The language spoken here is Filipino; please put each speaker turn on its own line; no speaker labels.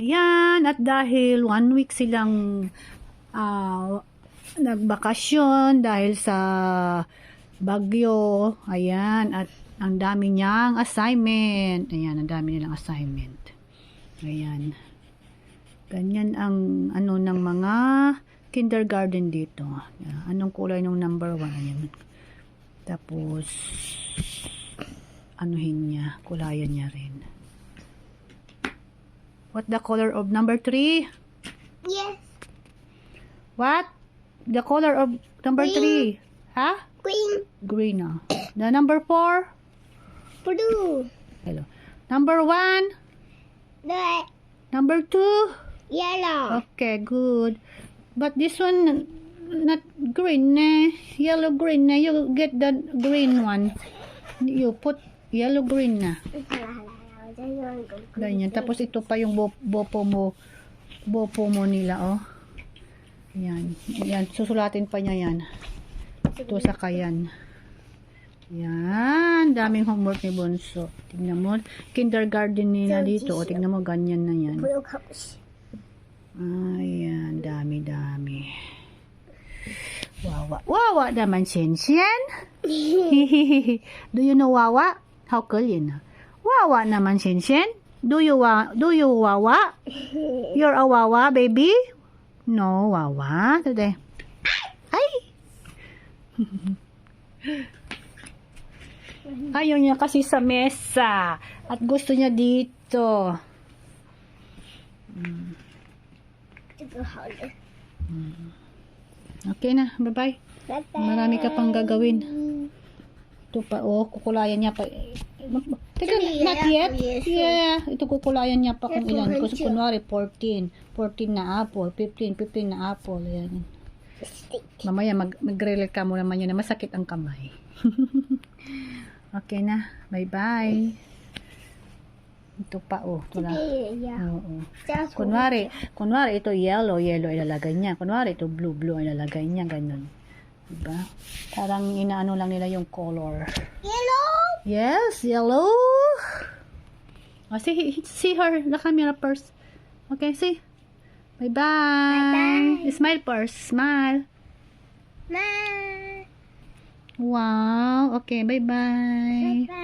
Ayan, at dahil one week silang ah, nagbakasyon dahil sa bagyo, ayan, at ang dami niyang assignment. Ayan, ang dami nilang assignment. Ayan. Ganyan ang ano ng mga kindergarten dito. Ayan, Anong kulay ng number one? Ayan. Tapos, anuhin niya, kulayan niya rin. What the color of number three?
Yes.
What? The color of number
Green.
three? Ha?
Green.
Green ah. The number four?
Blue.
Hello. Number one?
The
Number two?
yellow.
Okay, good. But this one, not green eh. Yellow green eh. You get the green one. You put yellow green na. Ganyan. Tapos ito pa yung bo- bopo mo. Bopo mo nila, oh. Yan. Yan. Susulatin pa niya yan. Ito sa kayan. Yan. Daming homework ni Bonso. Tingnan mo. Kindergarten nila dito. O, tingnan mo. Ganyan na yan. Ayan. Dami, dami. Wawa. Wawa naman, Shensian. Do you know Wawa? How cool yun? Wawa naman, Shensian. Do you wa do you Wawa? You're a Wawa, baby? No, Wawa today. Ay! Ayaw niya kasi sa mesa. At gusto niya dito. Okay na, bye-bye. Marami ka pang gagawin. Ito pa, oh, kukulayan niya pa. Teka, not yet.
yes.
Yeah, ito kukulayan niya pa kung
Ito,
ilan. Kasi kunwari, 14. 14 na apple, 15, 15 na apple. Ayan. Mamaya, mag, mag-relate ka mo naman yun na masakit ang kamay. okay na. Bye-bye. Ito pa, oh.
Yeah.
Oo. Kunwari, kunwari ito yellow, yellow ilalagay niya. Kunwari ito blue, blue ilalagay niya. Ganun. Diba? Parang inaano lang nila yung color.
yellow.
Yes, yellow. Oh, see, see her, the camera first. Okay, see. Bye-bye.
Bye-bye.
Smile first. Smile.
Ma.
Wow. Okay, bye-bye.
Bye.